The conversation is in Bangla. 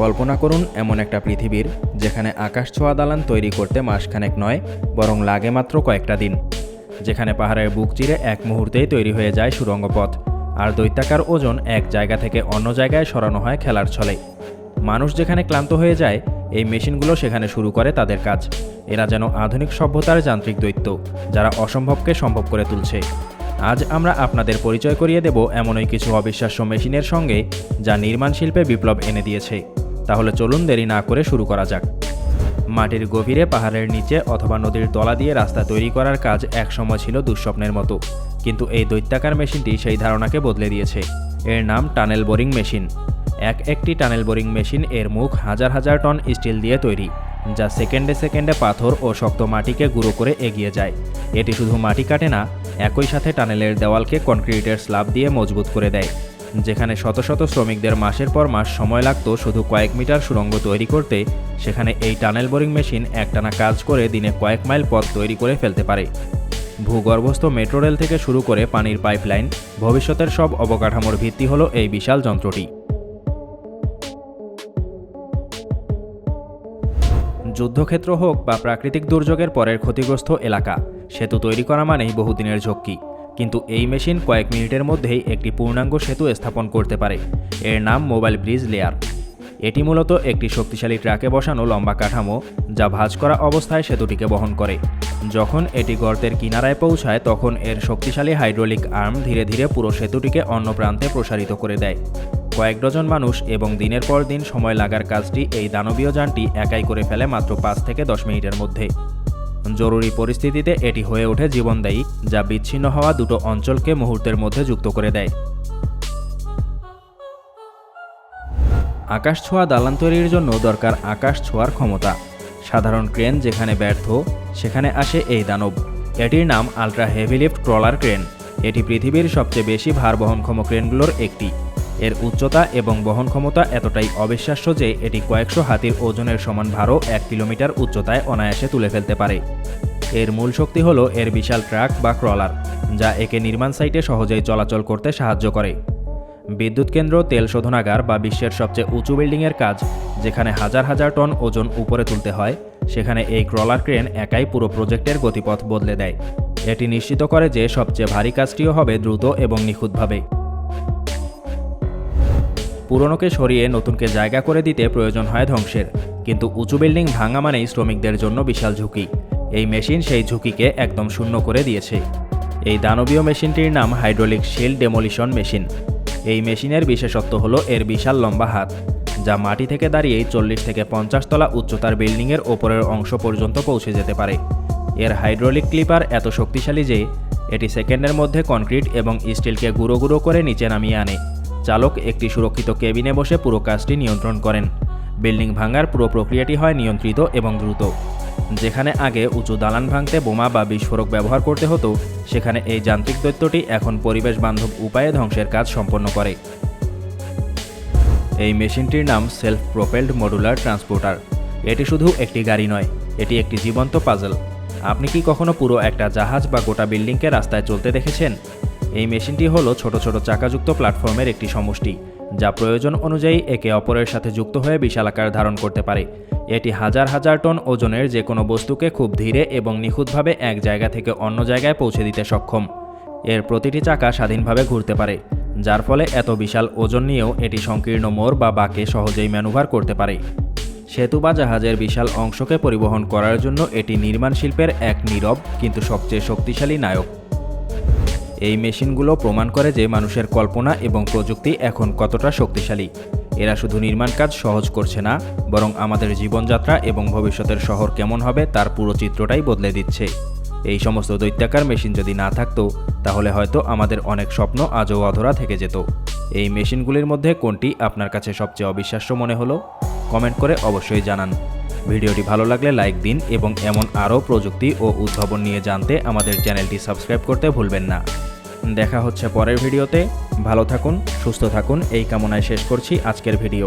কল্পনা করুন এমন একটা পৃথিবীর যেখানে আকাশ ছোঁয়া দালান তৈরি করতে মাসখানেক নয়, বরং লাগে মাত্র কয়েকটা দিন, যেখানে পাহাড়ের বুক চিরে এক মুহূর্তেই তৈরি হয়ে যায় সুড়ঙ্গ পথ, আর দৈত্যাকার ওজন এক জায়গা থেকে অন্য জায়গায় সরানো হয় খেলার ছলে। মানুষ যেখানে ক্লান্ত হয়ে যায়, এই মেশিনগুলো সেখানে শুরু করে তাদের কাজ। এরা যেন আধুনিক সভ্যতার যান্ত্রিক দৈত্য, যারা অসম্ভবকে সম্ভব করে তুলছে। আজ আমরা আপনাদের পরিচয় করিয়ে দেব এমনই কিছু অবিশ্বাস্য মেশিনের সঙ্গে, যা নির্মাণ শিল্পে বিপ্লব এনে দিয়েছে। তাহলে চলুন দেরি না করে শুরু করা যাক। মাটির গভীরে পাহাড়ের নিচে অথবা নদীর তলা দিয়ে রাস্তা তৈরি করার কাজ একসময় ছিল দুঃস্বপ্নের মতো। কিন্তু এই দৈত্যাকার মেশিনটি সেই ধারণাকে বদলে দিয়েছে। এর নাম টানেল বোরিং মেশিন। এক একটি টানেল বোরিং মেশিন এর মুখ হাজার হাজার টন স্টিল দিয়ে তৈরি, যা সেকেন্ডে সেকেন্ডে পাথর ও শক্ত মাটিকে গুঁড়ো করে এগিয়ে যায়। এটি শুধু মাটি কাটে না, একই সাথে টানেলের দেওয়ালকে কনক্রিটের স্ল্যাব দিয়ে মজবুত করে দেয়। যেখানে শত শত শ্রমিকদের মাসের পর মাস সময় লাগতো শুধু কয়েক মিটার সুড়ঙ্গ তৈরি করতে, সেখানে এই টানেল বোরিং মেশিন একটানা কাজ করে দিনে কয়েক মাইল পথ তৈরি করে ফেলতে পারে। ভূগর্ভস্থ মেট্রো রেল থেকে শুরু করে পানির পাইপলাইন, ভবিষ্যতের সব অবকাঠামোর ভিত্তি হলো এই বিশাল যন্ত্রটি। যুদ্ধক্ষেত্র হোক বা প্রাকৃতিক দুর্যোগের পরের ক্ষতিগ্রস্ত এলাকা, সেতু তৈরি করা মানেই বহুদিনের ঝক্কি। কিন্তু এই মেশিন কয়েক মিনিটের মধ্যেই একটি পূর্ণাঙ্গ সেতু স্থাপন করতে পারে। এর নাম মোবাইল ব্রিজ লেয়ার। এটি মূলত একটি শক্তিশালী ট্রাকে বসানো লম্বা কাঠামো যা ভাঁজ করা অবস্থায় সেতুটিকে বহন করে। যখন এটি গর্তের কিনারায় পৌঁছায়, তখন এর শক্তিশালী হাইড্রোলিক আর্ম ধীরে ধীরে পুরো সেতুটিকে অন্য প্রান্তে প্রসারিত করে দেয়। কয়েক ডজন মানুষ এবং দিনের পর দিন সময় লাগার কাজটি এই দানবীয় যানটি একাই করে ফেলে মাত্র পাঁচ থেকে দশ মিনিটের মধ্যে। জরুরি পরিস্থিতিতে এটি হয়ে ওঠে জীবনদায়ী, যা বিচ্ছিন্ন হওয়া দুটো অঞ্চলকে মুহূর্তের মধ্যে যুক্ত করে দেয়। আকাশ ছোঁয়া দালান তৈরির জন্য দরকার আকাশ ছোঁয়ার ক্ষমতা। সাধারণ ক্রেন যেখানে ব্যর্থ, সেখানে আসে এই দানব। এটির নাম ultra heavy lift trawler crane এটি পৃথিবীর সবচেয়ে বেশি ভার বহনক্ষম ক্রেনগুলোর একটি। এর উচ্চতা এবং বহন ক্ষমতা এতটাই অবিশ্বাস্য যে এটি কয়েকশো হাতির ওজনের সমান ভারও এক কিলোমিটার উচ্চতায় অনায়াসে তুলে ফেলতে পারে। এর মূল শক্তি হল এর বিশাল ট্রাক বা ক্রলার, যা একে নির্মাণ সাইটে সহজেই চলাচল করতে সাহায্য করে। বিদ্যুৎ কেন্দ্র, তেল শোধনাগার বা বিশ্বের সবচেয়ে উঁচু বিল্ডিংয়ের কাজ, যেখানে হাজার হাজার টন ওজন উপরে তুলতে হয়, সেখানে এই ক্রলার ক্রেন একাই পুরো প্রজেক্টের গতিপথ বদলে দেয়। এটি নিশ্চিত করে যে সবচেয়ে ভারী কাজটিও হবে দ্রুত এবং নিখুঁতভাবে। পুরনোকে সরিয়ে নতুনকে জায়গা করে দিতে প্রয়োজন হয় ধ্বংসের। কিন্তু উঁচু বিল্ডিং ভাঙা মানেই শ্রমিকদের জন্য বিশাল ঝুঁকি। এই মেশিন সেই ঝুঁকিকে একদম শূন্য করে দিয়েছে। এই দানবীয় মেশিনটির নাম হাইড্রোলিক শিল্ড ডেমোলিশন মেশিন। এই মেশিনের বিশেষত্ব হলো এর বিশাল লম্বা হাত, যা মাটি থেকে দাঁড়িয়েই চল্লিশ থেকে পঞ্চাশ তলা উচ্চতার বিল্ডিংয়ের ওপরের অংশ পর্যন্ত পৌঁছে যেতে পারে। এর হাইড্রোলিক ক্লিপার এত শক্তিশালী যে, এটি সেকেন্ডের মধ্যে কনক্রিট এবং স্টিলকে গুঁড়ো গুঁড়ো করে নিচে নামিয়ে আনে। চালক একটি সুরক্ষিত কেবিনে বসে পুরো কাজটি নিয়ন্ত্রণ করেন। বিল্ডিং ভাঙার পুরো প্রক্রিয়াটি হয় নিয়ন্ত্রিত এবং দ্রুত। যেখানে আগে উঁচু দালান ভাঙতে বোমা বা বিস্ফোরক ব্যবহার করতে হতো, সেখানে এই যান্ত্রিক দৈত্যটি এখন পরিবেশ বান্ধব উপায়ে ধ্বংসের কাজ সম্পন্ন করে। এই মেশিনটির নাম সেলফ প্রোপেলড মডুলার ট্রান্সপোর্টার। এটি শুধু একটি গাড়ি নয়, এটি একটি জীবন্ত পাজল। আপনি কি কখনো পুরো একটা জাহাজ বা গোটা বিল্ডিংকে রাস্তায় চলতে দেখেছেন? এই মেশিনটি হলো ছোট ছোট চাকাযুক্ত প্ল্যাটফর্মের একটি সমষ্টি, যা প্রয়োজন অনুযায়ী একে অপরের সাথে যুক্ত হয়ে বিশাল আকার ধারণ করতে পারে। এটি হাজার হাজার টন ওজনের যে কোনো বস্তুকে খুব ধীরে এবং নিখুঁতভাবে এক জায়গা থেকে অন্য জায়গায় পৌঁছে দিতে সক্ষম। এর প্রতিটি চাকা স্বাধীনভাবে ঘুরতে পারে, যার ফলে এত বিশাল ওজন নিয়েও এটি সংকীর্ণ মোড় বা বাঁকে সহজেই ম্যানুভার করতে পারে। সেতু বা জাহাজের বিশাল অংশকে পরিবহন করার জন্য এটি নির্মাণ শিল্পের এক নীরব কিন্তু সবচেয়ে শক্তিশালী নায়ক। এই মেশিনগুলো প্রমাণ করে যে মানুষের কল্পনা এবং প্রযুক্তি এখন কতটা শক্তিশালী। এরা শুধু নির্মাণ কাজ সহজ করছে না, বরং আমাদের জীবনযাত্রা এবং ভবিষ্যতের শহর কেমন হবে তার পুরো চিত্রটাই বদলে দিচ্ছে। এই সমস্ত দৈত্যাকার মেশিন যদি না থাকতো, তাহলে হয়তো আমাদের অনেক স্বপ্ন আজও অধরা থেকে যেত। এই মেশিনগুলির মধ্যে কোনটি আপনার কাছে সবচেয়ে অবিশ্বাস্য মনে হলো? কমেন্ট করে অবশ্যই জানান। ভিডিওটি ভালো লাগলে লাইক দিন এবং এমন আরও প্রযুক্তি ও উদ্ভাবন নিয়ে জানতে আমাদের চ্যানেলটি সাবস্ক্রাইব করতে ভুলবেন না। দেখা হচ্ছে পরের ভিডিওতে। ভালো থাকুন সুস্থ থাকুন এই কামনায় শেষ করছি আজকের ভিডিও।